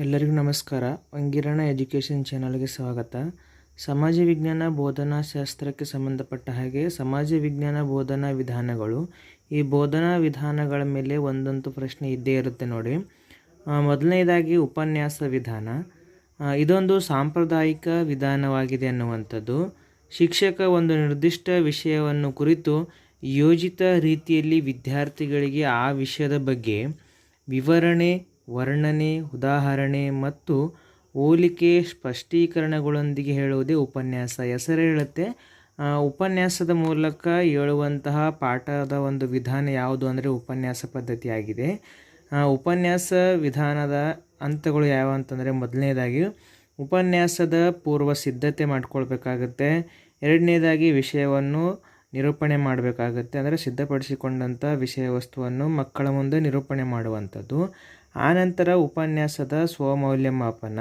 ಎಲ್ಲರಿಗೂ ನಮಸ್ಕಾರ. ಅಂಗಿರಣ ಎಜುಕೇಷನ್ ಚಾನಲ್ಗೆ ಸ್ವಾಗತ. ಸಮಾಜ ವಿಜ್ಞಾನ ಬೋಧನಾ ಶಾಸ್ತ್ರಕ್ಕೆ ಸಂಬಂಧಪಟ್ಟ ಹಾಗೆ ಸಮಾಜ ವಿಜ್ಞಾನ ಬೋಧನಾ ವಿಧಾನಗಳು. ಈ ಬೋಧನಾ ವಿಧಾನಗಳ ಮೇಲೆ ಒಂದಂತೂ ಪ್ರಶ್ನೆ ಇದ್ದೇ ಇರುತ್ತೆ ನೋಡಿ. ಮೊದಲನೇದಾಗಿ ಉಪನ್ಯಾಸ ವಿಧಾನ. ಇದೊಂದು ಸಾಂಪ್ರದಾಯಿಕ ವಿಧಾನವಾಗಿದೆ ಅನ್ನುವಂಥದ್ದು. ಶಿಕ್ಷಕ ಒಂದು ನಿರ್ದಿಷ್ಟ ವಿಷಯವನ್ನು ಕುರಿತು ಯೋಜಿತ ರೀತಿಯಲ್ಲಿ ವಿದ್ಯಾರ್ಥಿಗಳಿಗೆ ಆ ವಿಷಯದ ಬಗ್ಗೆ ವಿವರಣೆ ವರ್ಣನೆ, ಉದಾಹರಣೆ ಮತ್ತು ಹೋಲಿಕೆ ಸ್ಪಷ್ಟೀಕರಣಗಳೊಂದಿಗೆ ಹೇಳುವುದೇ ಉಪನ್ಯಾಸ. ಹೆಸರು ಹೇಳುತ್ತೆ. ಉಪನ್ಯಾಸದ ಮೂಲಕ ಹೇಳುವಂತಹ ಪಾಠದ ಒಂದು ವಿಧಾನ ಯಾವುದು ಅಂದರೆ ಉಪನ್ಯಾಸ ಪದ್ಧತಿಯಾಗಿದೆ ಉಪನ್ಯಾಸ ವಿಧಾನದ ಹಂತಗಳು ಯಾವ ಅಂತಂದರೆ ಮೊದಲನೇದಾಗಿ ಉಪನ್ಯಾಸದ ಪೂರ್ವ ಸಿದ್ಧತೆ ಮಾಡಿಕೊಳ್ಬೇಕಾಗತ್ತೆ. ಎರಡನೇದಾಗಿ ವಿಷಯವನ್ನು ನಿರೂಪಣೆ ಮಾಡಬೇಕಾಗತ್ತೆ. ಅಂದರೆ ಸಿದ್ಧಪಡಿಸಿಕೊಂಡಂಥ ವಿಷಯ ವಸ್ತುವನ್ನು ಮಕ್ಕಳ ಮುಂದೆ ನಿರೂಪಣೆ ಮಾಡುವಂಥದ್ದು. ಆನಂತರ ಉಪನ್ಯಾಸದ ಸ್ವಮೌಲ್ಯಮಾಪನ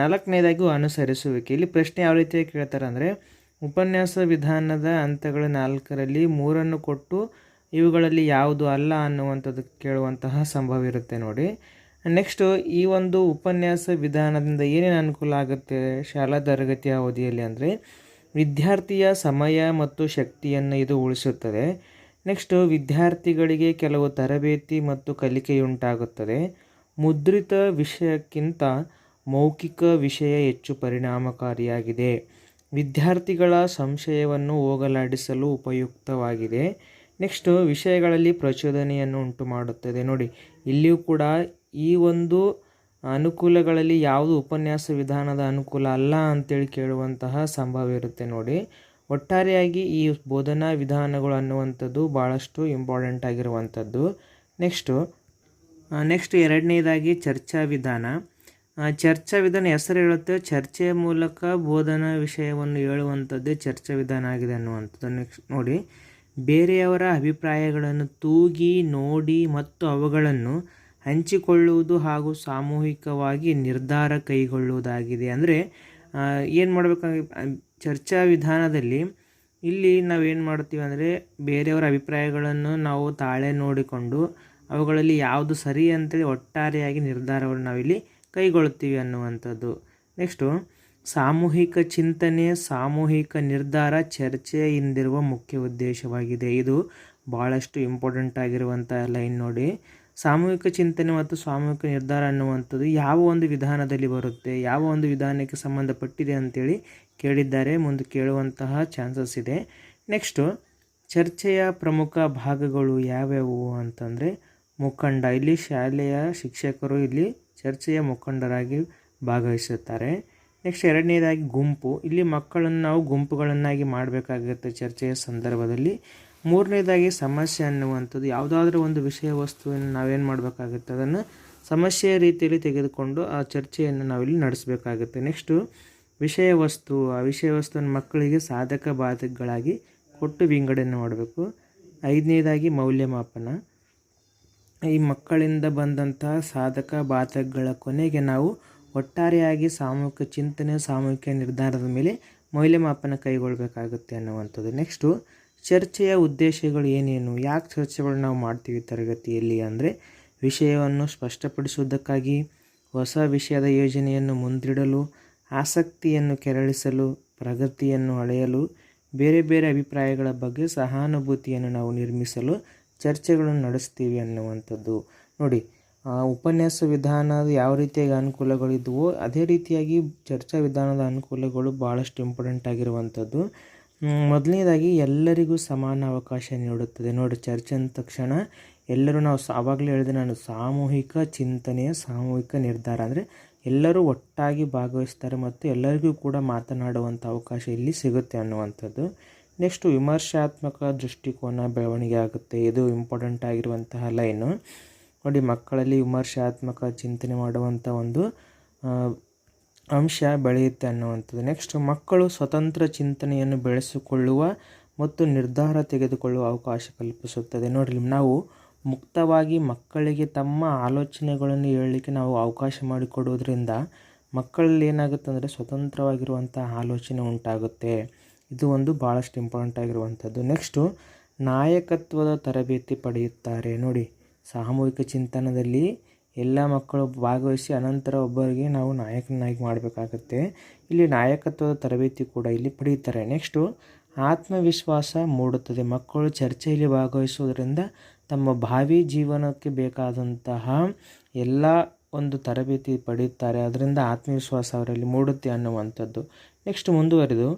ನಾಲ್ಕನೇದಾಗಿ ಅನುಸರಿಸುವಿಕೆ ಇಲ್ಲಿ ಪ್ರಶ್ನೆ ಯಾವ ರೀತಿಯಾಗಿ ಕೇಳ್ತಾರೆ ಅಂದರೆ, ಉಪನ್ಯಾಸ ವಿಧಾನದ ಹಂತಗಳ ನಾಲ್ಕರಲ್ಲಿ ಮೂರನ್ನು ಕೊಟ್ಟು ಇವುಗಳಲ್ಲಿ ಯಾವುದು ಅಲ್ಲ ಅನ್ನುವಂಥದ್ದು ಕೇಳುವಂತಹ ಸಂಭವ ಇರುತ್ತೆ ನೋಡಿ. ನೆಕ್ಸ್ಟು ಈ ಒಂದು ಉಪನ್ಯಾಸ ವಿಧಾನದಿಂದ ಏನೇನು ಅನುಕೂಲ ಆಗುತ್ತೆ ಶಾಲಾ ತರಗತಿಯ ಅವಧಿಯಲ್ಲಿ ಅಂದರೆ, ವಿದ್ಯಾರ್ಥಿಯ ಸಮಯ ಮತ್ತು ಶಕ್ತಿಯನ್ನು ಇದು ಉಳಿಸುತ್ತದೆ. ನೆಕ್ಸ್ಟು ವಿದ್ಯಾರ್ಥಿಗಳಿಗೆ ಕೆಲವು ತರಬೇತಿ ಮತ್ತು ಕಲಿಕೆಯುಂಟಾಗುತ್ತದೆ. ಮುದ್ರಿತ ವಿಷಯಕ್ಕಿಂತ ಮೌಖಿಕ ವಿಷಯ ಹೆಚ್ಚು ಪರಿಣಾಮಕಾರಿಯಾಗಿದೆ. ವಿದ್ಯಾರ್ಥಿಗಳ ಸಂಶಯವನ್ನು ಹೋಗಲಾಡಿಸಲು ಉಪಯುಕ್ತವಾಗಿದೆ. ನೆಕ್ಸ್ಟು ವಿಷಯಗಳಲ್ಲಿ ಪ್ರಚೋದನೆಯನ್ನು ಉಂಟು ಮಾಡುತ್ತದೆ ನೋಡಿ, ಇಲ್ಲಿಯೂ ಕೂಡ ಈ ಒಂದು ಅನುಕೂಲಗಳಲ್ಲಿ ಯಾವುದು ಉಪನ್ಯಾಸ ವಿಧಾನದ ಅನುಕೂಲ ಅಲ್ಲ ಅಂತೇಳಿ ಕೇಳುವಂತಹ ಸಂಭವ ಇರುತ್ತೆ ನೋಡಿ. ಒಟ್ಟಾರೆಯಾಗಿ ಈ ಬೋಧನಾ ವಿಧಾನಗಳು ಅನ್ನುವಂಥದ್ದು ಭಾಳಷ್ಟು ಇಂಪಾರ್ಟೆಂಟ್ ಆಗಿರುವಂಥದ್ದು. ನೆಕ್ಸ್ಟು ನೆಕ್ಸ್ಟ್ ಎರಡನೇದಾಗಿ ಚರ್ಚಾ ವಿಧಾನ. ಚರ್ಚಾ ವಿಧಾನ ಹೆಸರು ಹೇಳುತ್ತೆ ಚರ್ಚೆಯ ಮೂಲಕ ಬೋಧನಾ ವಿಷಯವನ್ನು ಹೇಳುವಂಥದ್ದೇ ಚರ್ಚಾ ವಿಧಾನ ಆಗಿದೆ ಅನ್ನುವಂಥದ್ದು ನೆಕ್ಸ್ಟ್ ನೋಡಿ. ಬೇರೆಯವರ ಅಭಿಪ್ರಾಯಗಳನ್ನು ತೂಗಿ, ನೋಡಿ ಮತ್ತು ಅವುಗಳನ್ನು ಹಂಚಿಕೊಳ್ಳುವುದು ಹಾಗೂ ಸಾಮೂಹಿಕವಾಗಿ ನಿರ್ಧಾರ ಕೈಗೊಳ್ಳುವುದಾಗಿದೆ. ಅಂದರೆ ಏನು ಮಾಡಬೇಕಾಗಿ ಚರ್ಚಾ ವಿಧಾನದಲ್ಲಿ ಇಲ್ಲಿ ನಾವೇನು ಮಾಡ್ತೀವಿ ಅಂದರೆ ಬೇರೆಯವರ ಅಭಿಪ್ರಾಯಗಳನ್ನು ನಾವು ತಾಳೆ ನೋಡಿಕೊಂಡು ಅವುಗಳಲ್ಲಿ ಯಾವುದು ಸರಿ ಅಂತೇಳಿ ಒಟ್ಟಾರೆಯಾಗಿ ನಿರ್ಧಾರವನ್ನು ನಾವಿಲ್ಲಿ ಕೈಗೊಳ್ಳುತ್ತೀವಿ ಅನ್ನುವಂಥದ್ದು. ನೆಕ್ಸ್ಟು ಸಾಮೂಹಿಕ ಚಿಂತನೆ, ಸಾಮೂಹಿಕ ನಿರ್ಧಾರ ಚರ್ಚೆಯ ಹಿಂದಿರುವ ಮುಖ್ಯ ಉದ್ದೇಶವಾಗಿದೆ. ಇದು ಭಾಳಷ್ಟು ಇಂಪಾರ್ಟೆಂಟ್ ಆಗಿರುವಂಥ ಲೈನ್ ನೋಡಿ. ಸಾಮೂಹಿಕ ಚಿಂತನೆ ಮತ್ತು ಸಾಮೂಹಿಕ ನಿರ್ಧಾರ ಅನ್ನುವಂಥದ್ದು ಯಾವ ಒಂದು ವಿಧಾನದಲ್ಲಿ ಬರುತ್ತೆ, ಯಾವ ಒಂದು ವಿಧಾನಕ್ಕೆ ಸಂಬಂಧಪಟ್ಟಿದೆ ಅಂತೇಳಿ ಕೇಳಿದ್ದಾರೆ, ಮುಂದೆ ಕೇಳುವಂತಹ ಚಾನ್ಸಸ್ ಇದೆ. ನೆಕ್ಸ್ಟು, ಚರ್ಚೆಯ ಪ್ರಮುಖ ಭಾಗಗಳು ಯಾವ್ಯಾವು ಅಂತಂದರೆ, ಮುಖಂಡ. ಇಲ್ಲಿ ಶಾಲೆಯ ಶಿಕ್ಷಕರು ಇಲ್ಲಿ ಚರ್ಚೆಯ ಮುಖಂಡರಾಗಿ ಭಾಗವಹಿಸುತ್ತಾರೆ. ನೆಕ್ಸ್ಟ್ ಎರಡನೇದಾಗಿ ಗುಂಪು. ಇಲ್ಲಿ ಮಕ್ಕಳನ್ನು ನಾವು ಗುಂಪುಗಳನ್ನಾಗಿ ಮಾಡಬೇಕಾಗುತ್ತೆ ಚರ್ಚೆಯ ಸಂದರ್ಭದಲ್ಲಿ. ಮೂರನೇದಾಗಿ ಸಮಸ್ಯೆ ಅನ್ನುವಂಥದ್ದು, ಯಾವುದಾದ್ರೂ ಒಂದು ವಿಷಯ ವಸ್ತುವನ್ನು ನಾವೇನು ಮಾಡಬೇಕಾಗುತ್ತೆ, ಅದನ್ನು ಸಮಸ್ಯೆಯ ರೀತಿಯಲ್ಲಿ ತೆಗೆದುಕೊಂಡು ಆ ಚರ್ಚೆಯನ್ನು ನಾವಿಲ್ಲಿ ನಡೆಸಬೇಕಾಗುತ್ತೆ. ನೆಕ್ಸ್ಟು ವಿಷಯ ವಸ್ತು ಆ ವಿಷಯ ವಸ್ತುವನ್ನು ಮಕ್ಕಳಿಗೆ ಸಾಧಕ ಬಾಧಕಗಳಾಗಿ ಕೊಟ್ಟು ವಿಂಗಡಣೆ ಮಾಡಬೇಕು. ಐದನೇದಾಗಿ ಮೌಲ್ಯಮಾಪನ. ಈ ಮಕ್ಕಳಿಂದ ಬಂದಂತಹ ಸಾಧಕ ಬಾಧಕಗಳ ಕೊನೆಗೆ ನಾವು ಒಟ್ಟಾರೆಯಾಗಿ ಸಾಮೂಹಿಕ ಚಿಂತನೆ, ಸಾಮೂಹಿಕ ನಿರ್ಧಾರದ ಮೇಲೆ ಮೌಲ್ಯಮಾಪನ ಕೈಗೊಳ್ಳಬೇಕಾಗುತ್ತೆ ಅನ್ನುವಂಥದ್ದು. ನೆಕ್ಸ್ಟು ಚರ್ಚೆಯ ಉದ್ದೇಶಗಳು ಏನೇನು? ಯಾಕೆ ಚರ್ಚೆಗಳು ನಾವು ಮಾಡ್ತೀವಿ ತರಗತಿಯಲ್ಲಿ ಅಂದರೆ, ವಿಷಯವನ್ನು ಸ್ಪಷ್ಟಪಡಿಸುವುದಕ್ಕಾಗಿ, ಹೊಸ ವಿಷಯದ ಯೋಜನೆಯನ್ನು ಮುಂದಿಡಲು ಆಸಕ್ತಿಯನ್ನು ಕೆರಳಿಸಲು, ಪ್ರಗತಿಯನ್ನು ಅಳೆಯಲು, ಬೇರೆ ಬೇರೆ ಅಭಿಪ್ರಾಯಗಳ ಬಗ್ಗೆ ಸಹಾನುಭೂತಿಯನ್ನು ನಾವು ನಿರ್ಮಿಸಲು ಚರ್ಚೆಗಳನ್ನು ನಡೆಸ್ತೀವಿ ಅನ್ನುವಂಥದ್ದು. ನೋಡಿ ಉಪನ್ಯಾಸ ವಿಧಾನದ ಯಾವ ರೀತಿಯಾಗಿ ಅನುಕೂಲಗಳಿದ್ವೋ ಅದೇ ರೀತಿಯಾಗಿ ಚರ್ಚಾ ವಿಧಾನದ ಅನುಕೂಲಗಳು ಭಾಳಷ್ಟು ಇಂಪಾರ್ಟೆಂಟ್ ಆಗಿರುವಂಥದ್ದು. ಮೊದಲನೇದಾಗಿ ಎಲ್ಲರಿಗೂ ಸಮಾನ ಅವಕಾಶ ನೀಡುತ್ತದೆ. ನೋಡಿ, ಚರ್ಚೆ ಅಂದ ತಕ್ಷಣ ಎಲ್ಲರೂ ನಾವು ಆವಾಗಲೇ ಹೇಳಿದೆ ನಾನು ಸಾಮೂಹಿಕ ಚಿಂತನೆಯ ಸಾಮೂಹಿಕ ನಿರ್ಧಾರ. ಅಂದರೆ ಎಲ್ಲರೂ ಒಟ್ಟಾಗಿ ಭಾಗವಹಿಸ್ತಾರೆ ಮತ್ತು ಎಲ್ಲರಿಗೂ ಕೂಡ ಮಾತನಾಡುವಂಥ ಅವಕಾಶ ಇಲ್ಲಿ ಸಿಗುತ್ತೆ ಅನ್ನುವಂಥದ್ದು. ನೆಕ್ಸ್ಟು ವಿಮರ್ಶಾತ್ಮಕ ದೃಷ್ಟಿಕೋನ ಬೆಳವಣಿಗೆ ಆಗುತ್ತೆ. ಇದು ಇಂಪಾರ್ಟೆಂಟ್ ಆಗಿರುವಂತಹ ಲೈನು ನೋಡಿ, ಮಕ್ಕಳಲ್ಲಿ ವಿಮರ್ಶಾತ್ಮಕ ಚಿಂತನೆ ಮಾಡುವಂಥ ಒಂದು ಅಂಶ ಬೆಳೆಯುತ್ತೆ ಅನ್ನುವಂಥದ್ದು. ನೆಕ್ಸ್ಟ್ ಮಕ್ಕಳು ಸ್ವತಂತ್ರ ಚಿಂತನೆಯನ್ನು ಬೆಳೆಸಿಕೊಳ್ಳುವ ಮತ್ತು ನಿರ್ಧಾರ ತೆಗೆದುಕೊಳ್ಳುವ ಅವಕಾಶ ಕಲ್ಪಿಸುತ್ತದೆ. ನೋಡಿ ನಾವು ಮುಕ್ತವಾಗಿ ಮಕ್ಕಳಿಗೆ ತಮ್ಮ ಆಲೋಚನೆಗಳನ್ನು ಹೇಳಲಿಕ್ಕೆ ನಾವು ಅವಕಾಶ ಮಾಡಿಕೊಡೋದ್ರಿಂದ ಮಕ್ಕಳಲ್ಲಿ ಏನಾಗುತ್ತೆ ಅಂದರೆ ಸ್ವತಂತ್ರವಾಗಿರುವಂಥ ಆಲೋಚನೆ ಉಂಟಾಗುತ್ತೆ. ಇದು ಒಂದು ಭಾಳಷ್ಟು ಇಂಪಾರ್ಟೆಂಟ್ ಆಗಿರುವಂಥದ್ದು. ನೆಕ್ಸ್ಟು ನಾಯಕತ್ವದ ತರಬೇತಿ ಪಡೆಯುತ್ತಾರೆ. ನೋಡಿ, ಸಾಮೂಹಿಕ ಚಿಂತನದಲ್ಲಿ ಎಲ್ಲ ಮಕ್ಕಳು ಭಾಗವಹಿಸಿ ಅನಂತರ ಒಬ್ಬರಿಗೆ ನಾವು ನಾಯಕನಾಗಿ ಮಾಡಬೇಕಾಗುತ್ತೆ. ಇಲ್ಲಿ ನಾಯಕತ್ವದ ತರಬೇತಿ ಕೂಡ ಇಲ್ಲಿ ಪಡೆಯುತ್ತಾರೆ. ನೆಕ್ಸ್ಟು ಆತ್ಮವಿಶ್ವಾಸ ಮೂಡುತ್ತದೆ. ಮಕ್ಕಳು ಚರ್ಚೆಯಲ್ಲಿ ಭಾಗವಹಿಸುವುದರಿಂದ ತಮ್ಮ ಭಾವಿ ಜೀವನಕ್ಕೆ ಬೇಕಾದಂತಹ ಎಲ್ಲ ಒಂದು ತರಬೇತಿ ಪಡೆಯುತ್ತಾರೆ. ಅದರಿಂದ ಆತ್ಮವಿಶ್ವಾಸ ಅವರಲ್ಲಿ ಮೂಡುತ್ತೆ ಅನ್ನುವಂಥದ್ದು. ನೆಕ್ಸ್ಟ್ ಮುಂದುವರೆದು.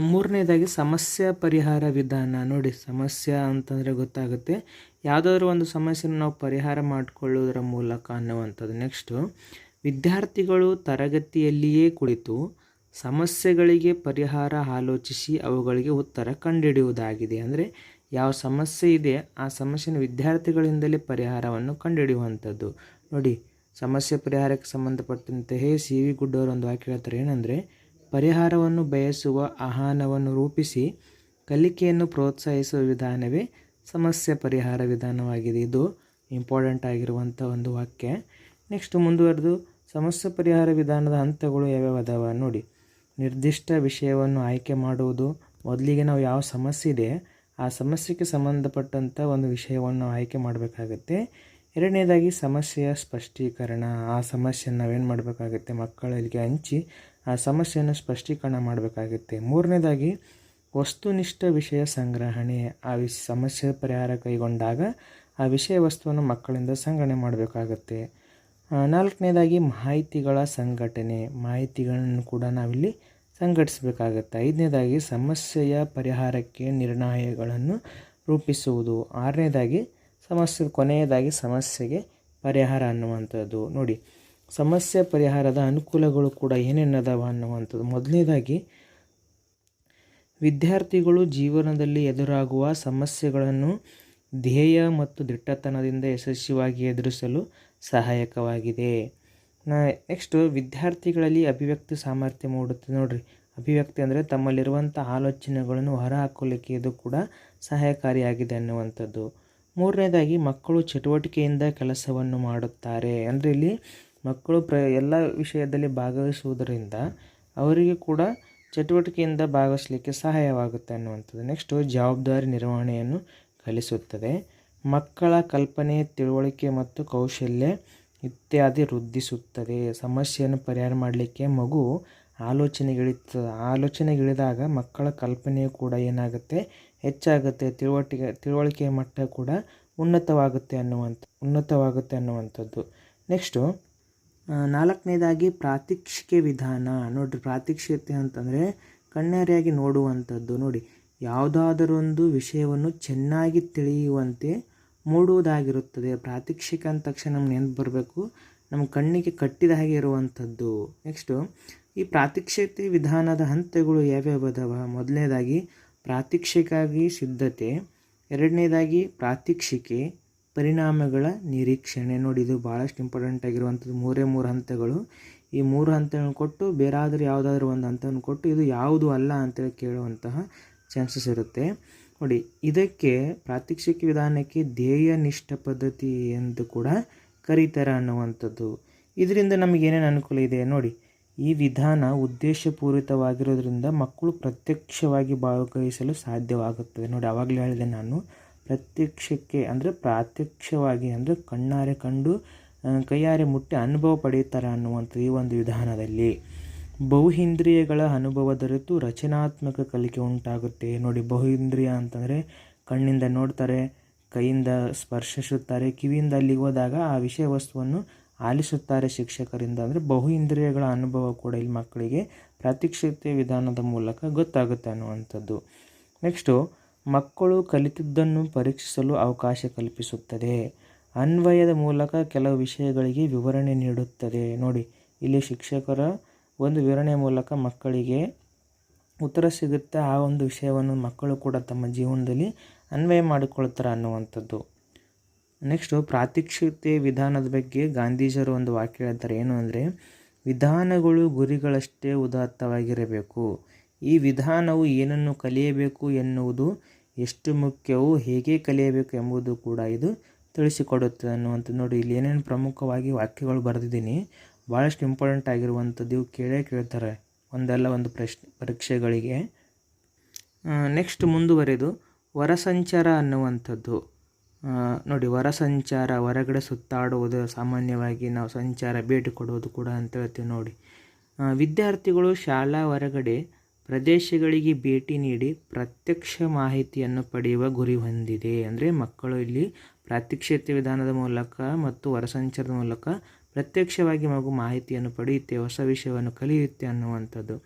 ಮೂರನೇದಾಗಿ ಸಮಸ್ಯೆ ಪರಿಹಾರ ವಿಧಾನ. ನೋಡಿ, ಸಮಸ್ಯೆ ಅಂತಂದರೆ ಗೊತ್ತಾಗುತ್ತೆ. ಯಾವುದಾದ್ರೂ ಒಂದು ಸಮಸ್ಯೆನ ನಾವು ಪರಿಹಾರ ಮಾಡಿಕೊಳ್ಳುವುದರ ಮೂಲಕ ಅನ್ನುವಂಥದ್ದು. ನೆಕ್ಸ್ಟು ವಿದ್ಯಾರ್ಥಿಗಳು ತರಗತಿಯಲ್ಲಿಯೇ ಕುಳಿತು ಸಮಸ್ಯೆಗಳಿಗೆ ಪರಿಹಾರ ಆಲೋಚಿಸಿ ಅವುಗಳಿಗೆ ಉತ್ತರ ಕಂಡುಹಿಡಿಯುವುದಾಗಿದೆ. ಅಂದರೆ ಯಾವ ಸಮಸ್ಯೆ ಇದೆ, ಆ ಸಮಸ್ಯೆನ ವಿದ್ಯಾರ್ಥಿಗಳಿಂದಲೇ ಪರಿಹಾರವನ್ನು ಕಂಡುಹಿಡಿಯುವಂಥದ್ದು. ನೋಡಿ, ಸಮಸ್ಯೆ ಪರಿಹಾರಕ್ಕೆ ಸಂಬಂಧಪಟ್ಟಂತೆ ಹೇ ಸಿ. ವಿ. ಗುಡ್ಡವರು ಒಂದು ವಾಕ್ಯ ಹೇಳ್ತಾರೆ. ಏನಂದರೆ, ಪರಿಹಾರವನ್ನು ಬಯಸುವ ಆಹ್ವಾನವನ್ನು ರೂಪಿಸಿ ಕಲಿಕೆಯನ್ನು ಪ್ರೋತ್ಸಾಹಿಸುವ ವಿಧಾನವೇ ಸಮಸ್ಯೆ ಪರಿಹಾರ ವಿಧಾನವಾಗಿದೆ. ಇದು ಇಂಪಾರ್ಟೆಂಟ್ ಆಗಿರುವಂಥ ಒಂದು ವಾಕ್ಯ. ನೆಕ್ಸ್ಟ್ ಮುಂದುವರೆದು, ಸಮಸ್ಯೆ ಪರಿಹಾರ ವಿಧಾನದ ಹಂತಗಳು ಯಾವ್ಯಾವ ಅದಾವ? ನೋಡಿ, ನಿರ್ದಿಷ್ಟ ವಿಷಯವನ್ನು ಆಯ್ಕೆ ಮಾಡುವುದು ಮೊದಲಿಗೆ ನಾವು ಯಾವ ಸಮಸ್ಯೆ ಇದೆ ಆ ಸಮಸ್ಯೆಗೆ ಸಂಬಂಧಪಟ್ಟಂಥ ಒಂದು ವಿಷಯವನ್ನು ಆಯ್ಕೆ ಮಾಡಬೇಕಾಗತ್ತೆ. ಎರಡನೇದಾಗಿ ಸಮಸ್ಯೆಯ ಸ್ಪಷ್ಟೀಕರಣ. ಆ ಸಮಸ್ಯೆಯನ್ನು ನಾವೇನು ಮಾಡಬೇಕಾಗುತ್ತೆ? ಮಕ್ಕಳಿಗೆ ಹಂಚಿ ಆ ಸಮಸ್ಯೆಯನ್ನು ಸ್ಪಷ್ಟೀಕರಣ ಮಾಡಬೇಕಾಗುತ್ತೆ. ಮೂರನೇದಾಗಿ ವಸ್ತುನಿಷ್ಠ ವಿಷಯ ಸಂಗ್ರಹಣೆ. ಆ ವಿಷ, ಸಮಸ್ಯೆ ಪರಿಹಾರ ಕೈಗೊಂಡಾಗ ಆ ವಿಷಯ ವಸ್ತುವನ್ನು ಮಕ್ಕಳಿಂದ ಸಂಗ್ರಹಣೆ ಮಾಡಬೇಕಾಗತ್ತೆ. ನಾಲ್ಕನೇದಾಗಿ ಮಾಹಿತಿಗಳ ಸಂಘಟನೆ. ಮಾಹಿತಿಗಳನ್ನು ಕೂಡ ನಾವಿಲ್ಲಿ ಸಂಘಟಿಸಬೇಕಾಗತ್ತೆ. ಐದನೇದಾಗಿ ಸಮಸ್ಯೆಯ ಪರಿಹಾರಕ್ಕೆ ನಿರ್ಣಯಗಳನ್ನು ರೂಪಿಸುವುದು. ಆರನೇದಾಗಿ ಸಮಸ್ಯೆ, ಕೊನೆಯದಾಗಿ ಸಮಸ್ಯೆಗೆ ಪರಿಹಾರ ಅನ್ನುವಂಥದ್ದು. ನೋಡಿ, ಸಮಸ್ಯೆ ಪರಿಹಾರದ ಅನುಕೂಲಗಳು ಕೂಡ ಏನೇನದಾವ ಅನ್ನುವಂಥದ್ದು. ಮೊದಲನೇದಾಗಿ, ವಿದ್ಯಾರ್ಥಿಗಳು ಜೀವನದಲ್ಲಿ ಎದುರಾಗುವ ಸಮಸ್ಯೆಗಳನ್ನು ಧ್ಯೇಯ ಮತ್ತು ದಿಟ್ಟತನದಿಂದ ಯಶಸ್ವಿಯಾಗಿ ಎದುರಿಸಲು ಸಹಾಯಕವಾಗಿದೆ. ನೆಕ್ಸ್ಟು ವಿದ್ಯಾರ್ಥಿಗಳಲ್ಲಿ ಅಭಿವ್ಯಕ್ತಿ ಸಾಮರ್ಥ್ಯ ಮೂಡುತ್ತೆ ನೋಡಿರಿ. ಅಭಿವ್ಯಕ್ತಿ ಅಂದರೆ ತಮ್ಮಲ್ಲಿರುವಂಥ ಆಲೋಚನೆಗಳನ್ನು ಹೊರಹಾಕಲಿಕ್ಕೆ ಇದು ಕೂಡ ಸಹಾಯಕಾರಿಯಾಗಿದೆ ಅನ್ನುವಂಥದ್ದು. ಮೂರನೇದಾಗಿ ಮಕ್ಕಳು ಚಟುವಟಿಕೆಯಿಂದ ಕೆಲಸವನ್ನು ಮಾಡುತ್ತಾರೆ. ಅಂದರೆ ಇಲ್ಲಿ ಮಕ್ಕಳು ಪ್ರ ಎಲ್ಲ ವಿಷಯದಲ್ಲಿ ಭಾಗವಹಿಸುವುದರಿಂದ ಅವರಿಗೆ ಕೂಡ ಚಟುವಟಿಕೆಯಿಂದ ಭಾಗವಹಿಸಲಿಕ್ಕೆ ಸಹಾಯವಾಗುತ್ತೆ ಅನ್ನುವಂಥದ್ದು. ನೆಕ್ಸ್ಟು ಜವಾಬ್ದಾರಿ ನಿರ್ವಹಣೆಯನ್ನು ಕಲಿಸುತ್ತದೆ. ಮಕ್ಕಳ ಕಲ್ಪನೆ, ತಿಳುವಳಿಕೆ ಮತ್ತು ಕೌಶಲ್ಯ ಇತ್ಯಾದಿ ವೃದ್ಧಿಸುತ್ತದೆ. ಸಮಸ್ಯೆಯನ್ನು ಪರಿಹಾರ ಮಾಡಲಿಕ್ಕೆ ಮಗು ಆಲೋಚನೆಗಿಳಿತ, ಆಲೋಚನೆಗಿಳಿದಾಗ ಮಕ್ಕಳ ಕಲ್ಪನೆಯು ಕೂಡ ಏನಾಗುತ್ತೆ? ಹೆಚ್ಚಾಗುತ್ತೆ. ತಿಳುವಟಿಕೆ, ತಿಳುವಳಿಕೆಯ ಮಟ್ಟ ಕೂಡ ಉನ್ನತವಾಗುತ್ತೆ ಅನ್ನುವಂಥ ಉನ್ನತವಾಗುತ್ತೆ ಅನ್ನುವಂಥದ್ದು. ನೆಕ್ಸ್ಟು ನಾಲ್ಕನೇದಾಗಿ ಪ್ರಾತ್ಯಕ್ಷಿಕೆ ವಿಧಾನ. ನೋಡಿರಿ ಪ್ರಾತ್ಯಕ್ಷಿಕತೆ ಅಂತಂದರೆ ಕಣ್ಣಾರೆಯಾಗಿ ನೋಡುವಂಥದ್ದು. ನೋಡಿ, ಯಾವುದಾದರೊಂದು ವಿಷಯವನ್ನು ಚೆನ್ನಾಗಿ ತಿಳಿಯುವಂತೆ ಮೂಡುವುದಾಗಿರುತ್ತದೆ. ಪ್ರಾತ್ಯಕ್ಷಿಕ ಅಂದ ತಕ್ಷಣ ನಮ್ಗೆ ನೆನಪು ಬರಬೇಕು. ನಮ್ಮ ಕಣ್ಣಿಗೆ ಕಟ್ಟಿದ ಹಾಗೆ ಇರುವಂಥದ್ದು. ನೆಕ್ಸ್ಟು ಈ ಪ್ರಾತ್ಯಕ್ಷಿಕತೆ ವಿಧಾನದ ಹಂತಗಳು ಯಾವ್ಯಾವ ಅದಾವ? ಮೊದಲನೇದಾಗಿ, ಪ್ರಾತ್ಯಕ್ಷಿಕಾಗಿ ಸಿದ್ಧತೆ ಎರಡನೇದಾಗಿ, ಪ್ರಾತ್ಯಕ್ಷಿಕೆ, ಪರಿಣಾಮಗಳ ನಿರೀಕ್ಷಣೆ. ನೋಡಿ, ಇದು ಭಾಳಷ್ಟು ಇಂಪಾರ್ಟೆಂಟ್ ಆಗಿರುವಂಥದ್ದು. ಮೂರೇ ಮೂರು ಹಂತಗಳು. ಈ ಮೂರು ಹಂತಗಳನ್ನು ಕೊಟ್ಟು, ಬೇರಾದರೂ ಯಾವುದಾದ್ರೂ ಒಂದು ಹಂತವನ್ನು ಕೊಟ್ಟು, ಇದು ಯಾವುದು ಅಲ್ಲ ಅಂತೇಳಿ ಕೇಳುವಂತಹ ಚಾನ್ಸಸ್ ಇರುತ್ತೆ. ನೋಡಿ, ಇದಕ್ಕೆ ಪ್ರಾತ್ಯಕ್ಷಿಕ ವಿಧಾನಕ್ಕೆ ಧ್ಯೇಯನಿಷ್ಠ ಪದ್ಧತಿ ಎಂದು ಕೂಡ ಕರೀತಾರೆ ಅನ್ನುವಂಥದ್ದು. ಇದರಿಂದ ನಮಗೇನೇನು ಅನುಕೂಲ ಇದೆ ನೋಡಿ, ಈ ವಿಧಾನ ಉದ್ದೇಶಪೂರಿತವಾಗಿರೋದ್ರಿಂದ ಮಕ್ಕಳು ಪ್ರತ್ಯಕ್ಷವಾಗಿ ಭಾಗವಹಿಸಲು ಸಾಧ್ಯವಾಗುತ್ತದೆ. ನೋಡಿ ಆವಾಗಲೇ ಹೇಳಿದೆ ನಾನು, ಪ್ರತ್ಯಕ್ಷಕ್ಕೆ ಅಂದರೆ ಪ್ರಾತ್ಯಕ್ಷವಾಗಿ ಅಂದರೆ ಕಣ್ಣಾರೆ ಕಂಡು ಕೈಯಾರೆ ಮುಟ್ಟಿ ಅನುಭವ ಪಡೆಯುತ್ತಾರೆ ಅನ್ನುವಂಥ ಈ ಒಂದು ವಿಧಾನದಲ್ಲಿ. ಬಹುಇಂದ್ರಿಯಗಳ ಅನುಭವ ದೊರೆತು ರಚನಾತ್ಮಕ ಕಲಿಕೆ ಉಂಟಾಗುತ್ತೆ. ನೋಡಿ, ಬಹುಇಂದ್ರಿಯ ಅಂತಂದರೆ ಕಣ್ಣಿಂದ ನೋಡ್ತಾರೆ, ಕೈಯಿಂದ ಸ್ಪರ್ಶಿಸುತ್ತಾರೆ, ಕಿವಿಯಿಂದ ಅಲ್ಲಿಗೆ ಹೋದಾಗ ಆ ವಿಷಯ ವಸ್ತುವನ್ನು ಆಲಿಸುತ್ತಾರೆ ಶಿಕ್ಷಕರಿಂದ. ಅಂದರೆ ಬಹು ಇಂದ್ರಿಯಗಳ ಅನುಭವ ಕೂಡ ಇಲ್ಲಿ ಮಕ್ಕಳಿಗೆ ಪ್ರಾತ್ಯಕ್ಷಿಕತೆ ವಿಧಾನದ ಮೂಲಕ ಗೊತ್ತಾಗುತ್ತೆ ಅನ್ನುವಂಥದ್ದು. ನೆಕ್ಸ್ಟು ಮಕ್ಕಳು ಕಲಿತಿದ್ದನ್ನು ಪರೀಕ್ಷಿಸಲು ಅವಕಾಶ ಕಲ್ಪಿಸುತ್ತದೆ. ಅನ್ವಯದ ಮೂಲಕ ಕೆಲವು ವಿಷಯಗಳಿಗೆ ವಿವರಣೆ ನೀಡುತ್ತದೆ. ನೋಡಿ, ಇಲ್ಲಿ ಶಿಕ್ಷಕರ ಒಂದು ವಿವರಣೆ ಮೂಲಕ ಮಕ್ಕಳಿಗೆ ಉತ್ತರ ಸಿಗುತ್ತೆ. ಆ ಒಂದು ವಿಷಯವನ್ನು ಮಕ್ಕಳು ಕೂಡ ತಮ್ಮ ಜೀವನದಲ್ಲಿ ಅನ್ವಯ ಮಾಡಿಕೊಳ್ತಾರೆ ಅನ್ನುವಂಥದ್ದು. ನೆಕ್ಸ್ಟು ಪ್ರಾತ್ಯಕ್ಷಿಕತೆ ವಿಧಾನದ ಬಗ್ಗೆ ಗಾಂಧೀಜಿಯವರು ಒಂದು ವಾಕ್ಯ ಹೇಳ್ತಾರೆ. ಏನು ಅಂದರೆ, ವಿಧಾನಗಳು ಗುರಿಗಳಷ್ಟೇ ಉದಾತ್ತವಾಗಿರಬೇಕು. ಈ ವಿಧಾನವು ಏನನ್ನು ಕಲಿಯಬೇಕು ಎನ್ನುವುದು, ಎಷ್ಟು ಮುಖ್ಯವೋ ಹೇಗೆ ಕಲಿಯಬೇಕು ಎಂಬುದು ಕೂಡ ಇದು ತಿಳಿಸಿಕೊಡುತ್ತದೆ ಅನ್ನುವಂಥದ್ದು. ನೋಡಿ, ಇಲ್ಲಿ ಏನೇನು ಪ್ರಮುಖವಾಗಿ ವಾಕ್ಯಗಳು ಬರೆದಿದ್ದೀನಿ. ಭಾಳಷ್ಟು ಇಂಪಾರ್ಟೆಂಟ್ ಆಗಿರುವಂಥದ್ದು ಇವು ಕೇಳೇ ಕೇಳ್ತಾರೆ. ಒಂದಲ್ಲ ಒಂದು ಪ್ರಶ್ನೆ ಪರೀಕ್ಷೆಗಳಿಗೆ. ನೆಕ್ಸ್ಟ್ ಮುಂದುವರೆದು ಹೊರಸಂಚಾರ ಅನ್ನುವಂಥದ್ದು. ನೋಡಿ ಹೊರ ಸಂಚಾರ ಹೊರಗಡೆ ಸುತ್ತಾಡುವುದು ಸಾಮಾನ್ಯವಾಗಿ ನಾವು ಸಂಚಾರ ಭೇಟಿ ಕೊಡುವುದು ಕೂಡ ಅಂತ ಹೇಳ್ತೀವಿ ನೋಡಿ. ವಿದ್ಯಾರ್ಥಿಗಳು ಶಾಲಾ ಹೊರಗಡೆ ಪ್ರದೇಶಗಳಿಗೆ ಭೇಟಿ ನೀಡಿ ಪ್ರತ್ಯಕ್ಷ ಮಾಹಿತಿಯನ್ನು ಪಡೆಯುವ ಗುರಿ ಹೊಂದಿದೆ. ಅಂದರೆ ಮಕ್ಕಳು ಇಲ್ಲಿ ಪ್ರಾತ್ಯಕ್ಷಿತೆ ವಿಧಾನದ ಮೂಲಕ ಮತ್ತು ವರಸಂಚಾರದ ಮೂಲಕ ಪ್ರತ್ಯಕ್ಷವಾಗಿ ಮಗು ಮಾಹಿತಿಯನ್ನು ಪಡೆಯುತ್ತೆ, ಹೊಸ ವಿಷಯವನ್ನು ಕಲಿಯುತ್ತೆ ಅನ್ನುವಂಥದ್ದು.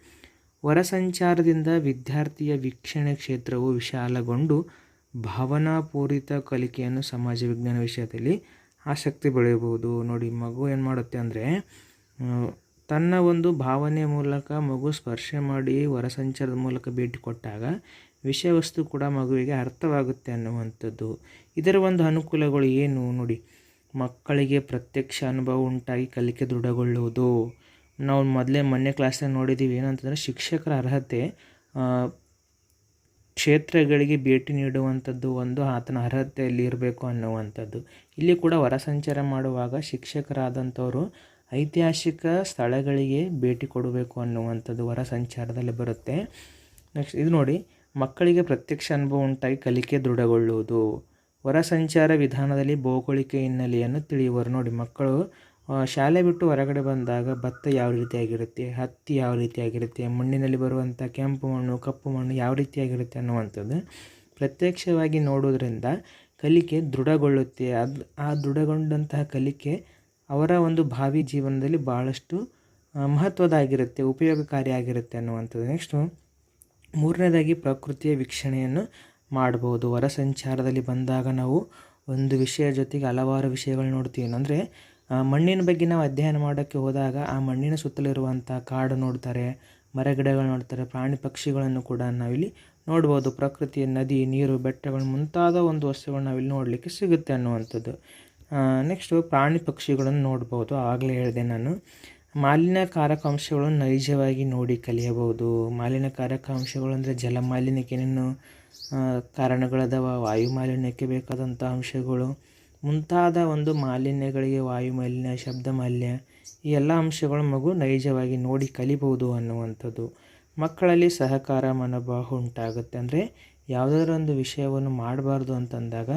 ಹೊರಸಂಚಾರದಿಂದ ವಿದ್ಯಾರ್ಥಿಯ ವೀಕ್ಷಣೆ ಕ್ಷೇತ್ರವು ವಿಶಾಲಗೊಂಡು ಭಾವನಾಪೂರಿತ ಕಲಿಕೆಯನ್ನು ಸಮಾಜ ವಿಜ್ಞಾನ ವಿಷಯದಲ್ಲಿ ಆಸಕ್ತಿ ಬೆಳೆಯಬಹುದು. ನೋಡಿ, ಮಗು ಏನು ಮಾಡುತ್ತೆ ಅಂದರೆ ತನ್ನ ಒಂದು ಭಾವನೆ ಮೂಲಕ ಮಗು ಸ್ಪರ್ಶ ಮಾಡಿ ಹೊರಸಂಚಾರದ ಮೂಲಕ ಭೇಟಿ ಕೊಟ್ಟಾಗ ವಿಷಯ ವಸ್ತು ಕೂಡ ಮಗುವಿಗೆ ಅರ್ಥವಾಗುತ್ತೆ ಅನ್ನುವಂಥದ್ದು. ಇದರ ಒಂದು ಅನುಕೂಲಗಳು ಏನು? ನೋಡಿ, ಮಕ್ಕಳಿಗೆ ಪ್ರತ್ಯಕ್ಷ ಅನುಭವ ಉಂಟಾಗಿ ಕಲಿಕೆ ದೃಢಗೊಳ್ಳುವುದು. ನಾವು ಮೊದಲೇ ಮೊನ್ನೆ ಕ್ಲಾಸಲ್ಲಿ ನೋಡಿದ್ದೀವಿ ಏನಂತಂದರೆ ಶಿಕ್ಷಕರ ಅರ್ಹತೆ ಕ್ಷೇತ್ರಗಳಿಗೆ ಭೇಟಿ ನೀಡುವಂಥದ್ದು ಒಂದು ಆತನ ಅರ್ಹತೆಯಲ್ಲಿ ಇರಬೇಕು ಅನ್ನುವಂಥದ್ದು. ಇಲ್ಲಿ ಕೂಡ ಹೊರ ಸಂಚಾರ ಮಾಡುವಾಗ ಶಿಕ್ಷಕರಾದಂಥವರು ಐತಿಹಾಸಿಕ ಸ್ಥಳಗಳಿಗೆ ಭೇಟಿ ಕೊಡಬೇಕು ಅನ್ನುವಂಥದ್ದು ಹೊರ ಸಂಚಾರದಲ್ಲಿ ಬರುತ್ತೆ. ನೆಕ್ಸ್ಟ್ ಇದು ನೋಡಿ ಮಕ್ಕಳಿಗೆ ಪ್ರತ್ಯಕ್ಷ ಅನುಭವ ಉಂಟಾಗಿ ಕಲಿಕೆ ದೃಢಗೊಳ್ಳುವುದು. ಹೊರ ಸಂಚಾರ ವಿಧಾನದಲ್ಲಿ ಭೌಗೋಳಿಕ ಹಿನ್ನೆಲೆಯನ್ನು ತಿಳಿಯುವರು. ನೋಡಿ, ಮಕ್ಕಳು ಶಾಲೆ ಬಿಟ್ಟು ಹೊರಗಡೆ ಬಂದಾಗ ಭತ್ತ ಯಾವ ರೀತಿಯಾಗಿರುತ್ತೆ, ಹತ್ತಿ ಯಾವ ರೀತಿಯಾಗಿರುತ್ತೆ, ಮಣ್ಣಿನಲ್ಲಿ ಬರುವಂಥ ಕೆಂಪು ಮಣ್ಣು, ಕಪ್ಪು ಮಣ್ಣು ಯಾವ ರೀತಿಯಾಗಿರುತ್ತೆ ಅನ್ನುವಂಥದ್ದು ಪ್ರತ್ಯಕ್ಷವಾಗಿ ನೋಡೋದ್ರಿಂದ ಕಲಿಕೆ ದೃಢಗೊಳ್ಳುತ್ತೆ. ಅದು, ಆ ದೃಢಗೊಂಡಂತಹ ಕಲಿಕೆ ಅವರ ಒಂದು ಭಾವಿ ಜೀವನದಲ್ಲಿ ಭಾಳಷ್ಟು ಮಹತ್ವದಾಗಿರುತ್ತೆ ಉಪಯೋಗಕಾರಿಯಾಗಿರುತ್ತೆ ಅನ್ನುವಂಥದ್ದು. ನೆಕ್ಸ್ಟು ಮೂರನೇದಾಗಿ ಪ್ರಕೃತಿಯ ವೀಕ್ಷಣೆಯನ್ನು ಮಾಡ್ಬೋದು. ಹೊರ ಸಂಚಾರದಲ್ಲಿ ಬಂದಾಗ ನಾವು ಒಂದು ವಿಷಯ ಜೊತೆಗೆ ಹಲವಾರು ವಿಷಯಗಳು ನೋಡ್ತೀವಿ. ಅಂದರೆ ಮಣ್ಣಿನ ಬಗ್ಗೆ ನಾವು ಅಧ್ಯಯನ ಮಾಡೋಕ್ಕೆ ಹೋದಾಗ ಆ ಮಣ್ಣಿನ ಸುತ್ತಲಿರುವಂಥ ಕಾಡು ನೋಡ್ತಾರೆ, ಮರಗಿಡಗಳು ನೋಡ್ತಾರೆ, ಪ್ರಾಣಿ ಪಕ್ಷಿಗಳನ್ನು ಕೂಡ ನಾವಿಲ್ಲಿ ನೋಡ್ಬೋದು. ಪ್ರಕೃತಿಯ ನದಿ, ನೀರು, ಬೆಟ್ಟಗಳು ಮುಂತಾದ ಒಂದು ವಸ್ತುಗಳು ನಾವಿಲ್ಲಿ ನೋಡಲಿಕ್ಕೆ ಸಿಗುತ್ತೆ ಅನ್ನುವಂಥದ್ದು. ನೆಕ್ಸ್ಟು ಪ್ರಾಣಿ ಪಕ್ಷಿಗಳನ್ನು ನೋಡ್ಬೋದು. ಆಗಲೇ ಹೇಳಿದೆ ನಾನು. ಮಾಲಿನ್ಯಕಾರಕ ಅಂಶಗಳನ್ನು ನೈಜವಾಗಿ ನೋಡಿ ಕಲಿಯಬಹುದು. ಮಾಲಿನ್ಯಕಾರಕ ಅಂಶಗಳು ಅಂದರೆ ಜಲ ಮಾಲಿನ್ಯಕ್ಕೆ ಏನೇನು ಕಾರಣಗಳದಾವ? ವಾಯು ಮಾಲಿನ್ಯಕ್ಕೆ ಬೇಕಾದಂಥ ಅಂಶಗಳು. ಮುಂತಾದ ಒಂದು ಮಾಲಿನ್ಯಗಳಿಗೆ ವಾಯು ಮಾಲಿನ್ಯ ಶಬ್ದ ಮಾಲಿನ್ಯ ಈ ಎಲ್ಲ ಅಂಶಗಳು ಮಗು ನೈಜವಾಗಿ ನೋಡಿ ಕಲಿಬಹುದು ಅನ್ನುವಂಥದ್ದು. ಮಕ್ಕಳಲ್ಲಿ ಸಹಕಾರ ಮನೋಭಾವ ಉಂಟಾಗುತ್ತೆ. ಅಂದರೆ ಯಾವುದಾದ್ರೂ ಒಂದು ವಿಷಯವನ್ನು ಮಾಡಬಾರ್ದು ಅಂತಂದಾಗ,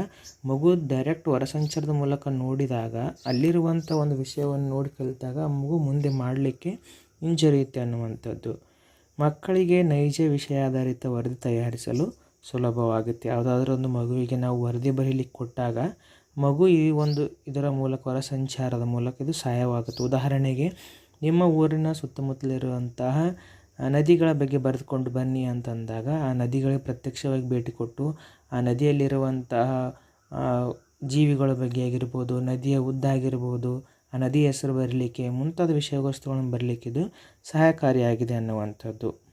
ಮಗು ಡೈರೆಕ್ಟ್ ಹೊರಸಂಚಾರದ ಮೂಲಕ ನೋಡಿದಾಗ ಅಲ್ಲಿರುವಂಥ ಒಂದು ವಿಷಯವನ್ನು ನೋಡಿ ಕಲಿತಾಗ ಮಗು ಮುಂದೆ ಮಾಡಲಿಕ್ಕೆ ಹಿಂಜರಿಯುತ್ತೆ ಅನ್ನುವಂಥದ್ದು. ಮಕ್ಕಳಿಗೆ ನೈಜ ವಿಷಯ ಆಧಾರಿತ ವರದಿ ತಯಾರಿಸಲು ಸುಲಭವಾಗುತ್ತೆ. ಯಾವುದಾದ್ರೂ ಒಂದು ಮಗುವಿಗೆ ನಾವು ವರದಿ ಬರೀಲಿಕ್ಕೆ ಕೊಟ್ಟಾಗ, ಮಗು ಈ ಒಂದು ಇದರ ಮೂಲಕ ಹೊರ ಸಂಚಾರದ ಮೂಲಕ ಇದು ಸಹಾಯವಾಗುತ್ತೆ. ಉದಾಹರಣೆಗೆ, ನಿಮ್ಮ ಊರಿನ ಸುತ್ತಮುತ್ತಲಿರುವಂತಹ ನದಿಗಳ ಬಗ್ಗೆ ಬರೆದುಕೊಂಡು ಬನ್ನಿ ಅಂತಂದಾಗ ಆ ನದಿಗಳಿಗೆ ಪ್ರತ್ಯಕ್ಷವಾಗಿ ಭೇಟಿ ಕೊಟ್ಟು ಆ ನದಿಯಲ್ಲಿರುವಂತಹ ಜೀವಿಗಳ ಬಗ್ಗೆ ಆಗಿರ್ಬೋದು, ನದಿಯ ಉದ್ದ ಆಗಿರ್ಬೋದು, ಆ ನದಿಯ ಹೆಸರು ಬರಲಿಕ್ಕೆ ಮುಂತಾದ ವಿಷಯ ವಸ್ತುಗಳನ್ನು ಬರಲಿಕ್ಕೆ ಇದು ಸಹಾಯಕಾರಿಯಾಗಿದೆ ಅನ್ನುವಂಥದ್ದು.